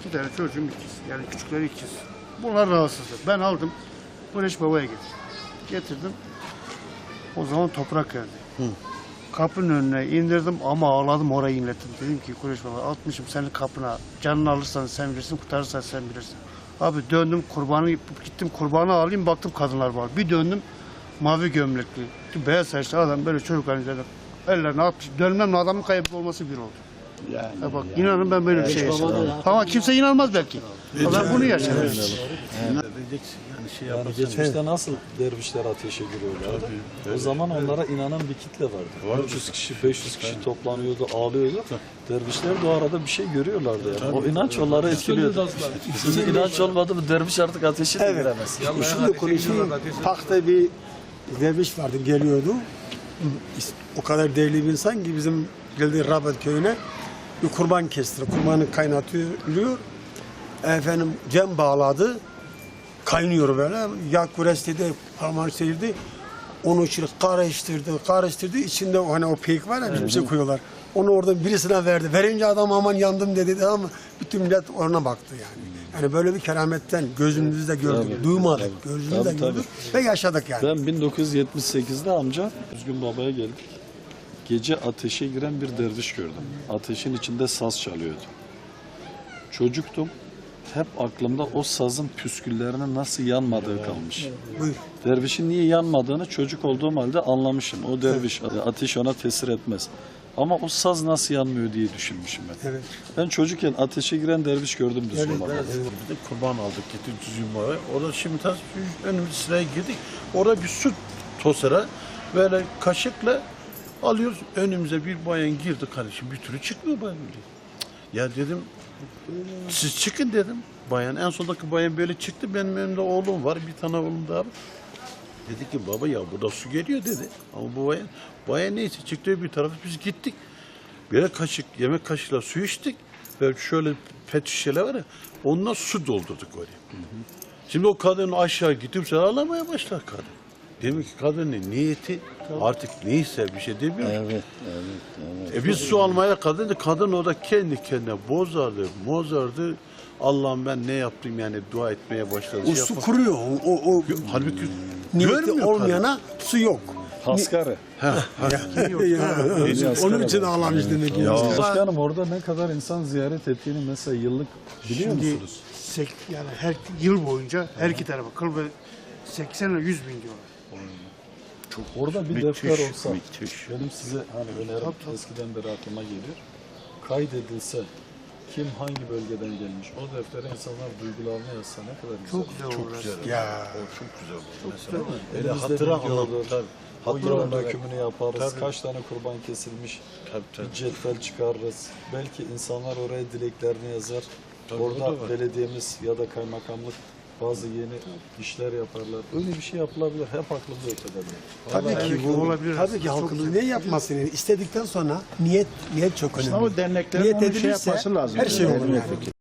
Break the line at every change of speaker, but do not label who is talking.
İki tane çocuğum ikiz. Yani küçükleri ikiz. Bunlar rahatsızdı. Ben aldım. Güneş Baba'ya getirdim. Getirdim. O zaman toprak geldi. Kapının önüne indirdim ama ağladım orayı inlettim. Dedim ki Kureş Baba atmışım senin kapına. Canını alırsan sen bilirsin, kurtarırsan sen bilirsin. Abi döndüm kurbanı gittim kurbanı alayım baktım kadınlar var. Bir döndüm mavi gömlekli, beyaz saçlı adam böyle çocukların üzerinde ellerini atmış. Dönmemle adamın kayıp olması bir oldu.
Yani,
Ya bak inanın ben böyle bir şey yaşadım. Ama kimse inanmaz belki. Ben bunu yaşadım.
yani şey
Yani geçmişte nasıl dervişler ateşe giriyorlardı? O zaman onlara inanan bir kitle vardı. 300 kişi, 500 kişi toplanıyordu, ağlıyordu. Dervişler de o arada bir şey görüyorlardı yani. O inanç onları etkiliyordu. Şimdi inanç olmadı mı derviş artık ateşe de
Evet.
giremez.
Şunu konuşayım. Parkta bir derviş vardı geliyordu. O kadar değerli bir insan ki bizim geldiği Rabat köyüne bir kurban kestiriyor. Kurbanı kaynatıyor. Efendim cem bağladı. Kaynıyor böyle. Yak kures dedi, parmağını seyirdi. Onu içine karıştırdı, karıştırdı. İçinde o hani o peyk var ya bir şey koyuyorlar. Onu orada birisine verdi. Verince adam aman yandım dedi ama bütün millet ona baktı yani. Yani böyle bir kerametten gözümüzde gördük,
Tabii.
duymadık, gözümüzde
Tabii, tabii.
gördük ve yaşadık yani.
Ben 1978'de amca Üzgün Baba'ya geldik. Gece ateşe giren bir derviş gördüm. Ateşin içinde saz çalıyordu. Çocuktum. Hep aklımda o sazın püsküllerinin nasıl yanmadığı kalmış.
Buyur.
Dervişin niye yanmadığını çocuk olduğum halde anlamışım. O derviş ateş ona tesir etmez. Ama o saz nasıl yanmıyor diye düşünmüşüm ben.
Evet.
Ben çocukken ateşe giren derviş gördüm Düzgün Baba'da.
Bir de kurban aldık gittik düzgün boya. Orada şimdi tas önümüz sıraya girdik. Orada bir su tosara böyle kaşıkla alıyoruz. Önümüze bir bayan girdi kardeşim. Bir türlü çıkmıyor bayan. Ya dedim siz çıkın dedim. Bayan en sondaki bayan böyle çıktı. Benim önümde oğlum var. Bir tane oğlum daha var. Dedi ki baba ya burada su geliyor dedi. Ama bu bayan, bayan neyse çıktı bir tarafa biz gittik. Böyle kaşık, yemek kaşığıyla su içtik. Ve şöyle pet şişeler var ya, onunla su doldurduk oraya. Şimdi o kadın aşağı gidip ağlamaya başlar kadın. Demek ki kadının niyeti artık neyse bir şey demiyor.
Evet, evet, evet.
E biz su almaya kadın, kadın orada kendi kendine bozardı, mozardı. Allah'ım ben ne yaptım yani dua etmeye başladı.
O
Şey
su
yapar-
kuruyor. O, o
Halbuki
niyeti
görmüyor
olmayana su yok.
Haskarı.
Ya, Onun için ağlamış demek ki.
Başkanım orada ne kadar insan ziyaret ettiğini mesela yıllık biliyor
Şimdi
musunuz?
sek, yani her yıl boyunca her iki tarafa kıl ve 80 ile 100 bin diyorlar.
Orada bir
Müthiş,
defter olsa,
müthiş.
benim size hani önerim eskiden beri aklıma gelir. Kaydedilse kim hangi bölgeden gelmiş o deftere insanlar duygularını yazsa ne kadar güzel.
Çok güzel olur. aslında.
Ya.
çok güzel.
güzel olur.
Öyle
Elimizde
hatıra
bilgi olur.
anlatır.
O
Hatıra olarak.
dökümünü yaparız.
Tabii.
Kaç tane kurban kesilmiş.
Tabii, tabii.
Bir cetvel çıkarırız. Belki insanlar oraya dileklerini yazar.
Tabii, o da
Orada belediyemiz ya da kaymakamlık bazı yeni işler yaparlar. Öyle bir şey yapılabilir. Hep aklımda ötede.
Tabii ki bu
olabilir
Tabii ki
Çok
halkımız
güzel.
ne yapmasın yani istedikten sonra niyet niyet çok önemli.
Ama derneklerin
Niyet
onu şey
edilirse
yapması lazım.
her şey olur yani.